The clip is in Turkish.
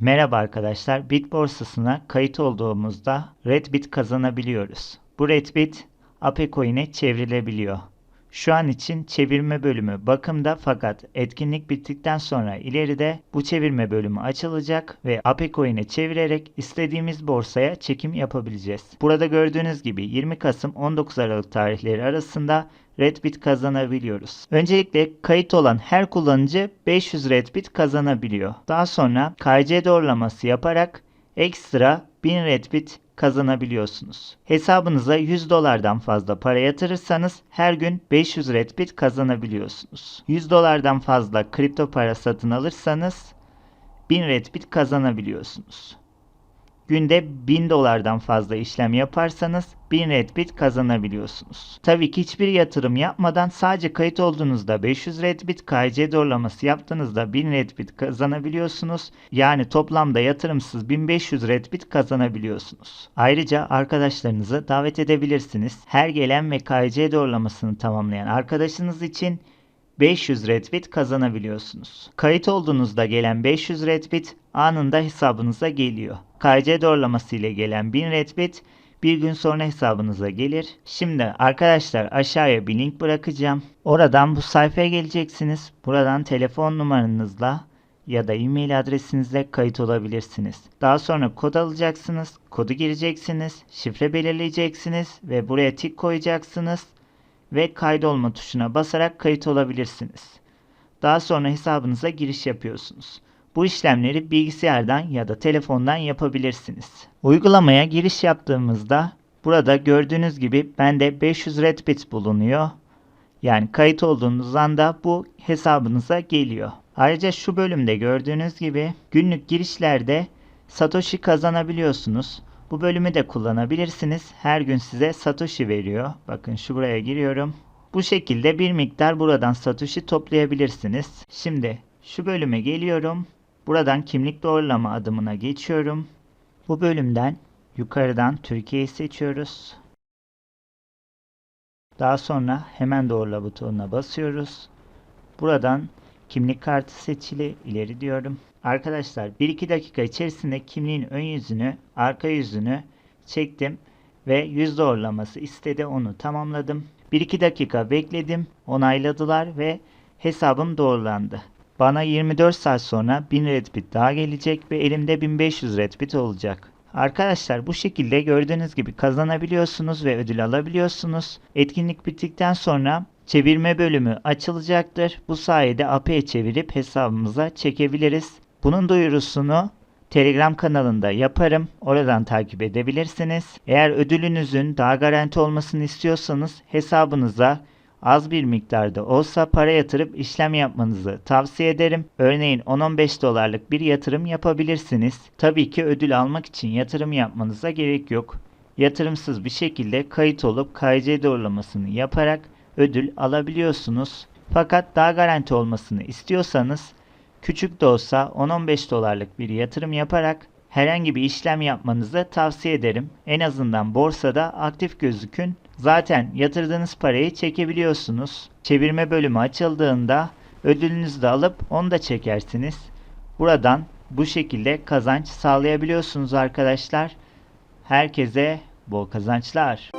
Merhaba arkadaşlar. Bit borsasına kayıt olduğumuzda Redbit kazanabiliyoruz. Bu Redbit Apecoin'e çevrilebiliyor. Şu an için çevirme bölümü bakımda fakat etkinlik bittikten sonra ileride bu çevirme bölümü açılacak ve Apecoin'e çevirerek istediğimiz borsaya çekim yapabileceğiz. Burada gördüğünüz gibi 20 Kasım 19 Aralık tarihleri arasında Redbit kazanabiliyoruz. Öncelikle kayıt olan her kullanıcı 500 Redbit kazanabiliyor. Daha sonra KC doğrulaması yaparak ekstra 1000 Redbit kazanabiliyorsunuz. Hesabınıza 100 dolardan fazla para yatırırsanız her gün 500 Redbit kazanabiliyorsunuz. 100 dolardan fazla kripto para satın alırsanız 1000 Redbit kazanabiliyorsunuz. Günde 1000 dolardan fazla işlem yaparsanız 1000 Redbit kazanabiliyorsunuz. Tabii ki hiçbir yatırım yapmadan sadece kayıt olduğunuzda 500 Redbit, KC doğrulaması yaptığınızda 1000 Redbit kazanabiliyorsunuz. Yani toplamda yatırımsız 1500 Redbit kazanabiliyorsunuz. Ayrıca arkadaşlarınızı davet edebilirsiniz. Her gelen ve KC doğrulamasını tamamlayan arkadaşınız için 500 Redbit kazanabiliyorsunuz. Kayıt olduğunuzda gelen 500 Redbit anında hesabınıza geliyor. KC doğrulaması ile gelen 1000 Redbit bir gün sonra hesabınıza gelir. Şimdi arkadaşlar aşağıya bir link bırakacağım. Oradan bu sayfaya geleceksiniz. Buradan telefon numaranızla ya da e-mail adresinizle kayıt olabilirsiniz. Daha sonra kod alacaksınız. Kodu gireceksiniz. Şifre belirleyeceksiniz ve buraya tik koyacaksınız ve kaydolma tuşuna basarak kayıt olabilirsiniz. Daha sonra hesabınıza giriş yapıyorsunuz. Bu işlemleri bilgisayardan ya da telefondan yapabilirsiniz. Uygulamaya giriş yaptığımızda burada gördüğünüz gibi bende 500 Redbit bulunuyor. Yani kayıt olduğunuz anda bu hesabınıza geliyor. Ayrıca şu bölümde gördüğünüz gibi günlük girişlerde Satoshi kazanabiliyorsunuz. Bu bölümü de kullanabilirsiniz. Her gün size Satoshi veriyor. Bakın şu buraya giriyorum. Bu şekilde bir miktar buradan Satoshi toplayabilirsiniz. Şimdi şu bölüme geliyorum. Buradan kimlik doğrulama adımına geçiyorum. Bu bölümden yukarıdan Türkiye'yi seçiyoruz. Daha sonra hemen doğrula butonuna basıyoruz. Buradan kimlik kartı seçili ileri diyorum. Arkadaşlar 1-2 dakika içerisinde kimliğin ön yüzünü, arka yüzünü çektim ve yüz doğrulaması istedi onu tamamladım. 1-2 dakika bekledim, onayladılar ve hesabım doğrulandı. Bana 24 saat sonra 1000 Redbit daha gelecek ve elimde 1500 Redbit olacak. Arkadaşlar bu şekilde gördüğünüz gibi kazanabiliyorsunuz ve ödül alabiliyorsunuz. Etkinlik bittikten sonra çevirme bölümü açılacaktır. Bu sayede AP'ye çevirip hesabımıza çekebiliriz. Bunun duyurusunu Telegram kanalında yaparım. Oradan takip edebilirsiniz. Eğer ödülünüzün daha garanti olmasını istiyorsanız hesabınıza az bir miktarda olsa para yatırıp işlem yapmanızı tavsiye ederim. Örneğin 10-15 dolarlık bir yatırım yapabilirsiniz. Tabii ki ödül almak için yatırım yapmanıza gerek yok. Yatırımsız bir şekilde kayıt olup KC doğrulamasını yaparak ödül alabiliyorsunuz. Fakat daha garanti olmasını istiyorsanız küçük de olsa 10-15 dolarlık bir yatırım yaparak herhangi bir işlem yapmanızı tavsiye ederim. En azından borsada aktif gözükün. Zaten yatırdığınız parayı çekebiliyorsunuz. Çevirme bölümü açıldığında ödülünüzü de alıp onu da çekersiniz. Buradan bu şekilde kazanç sağlayabiliyorsunuz arkadaşlar. Herkese bol kazançlar.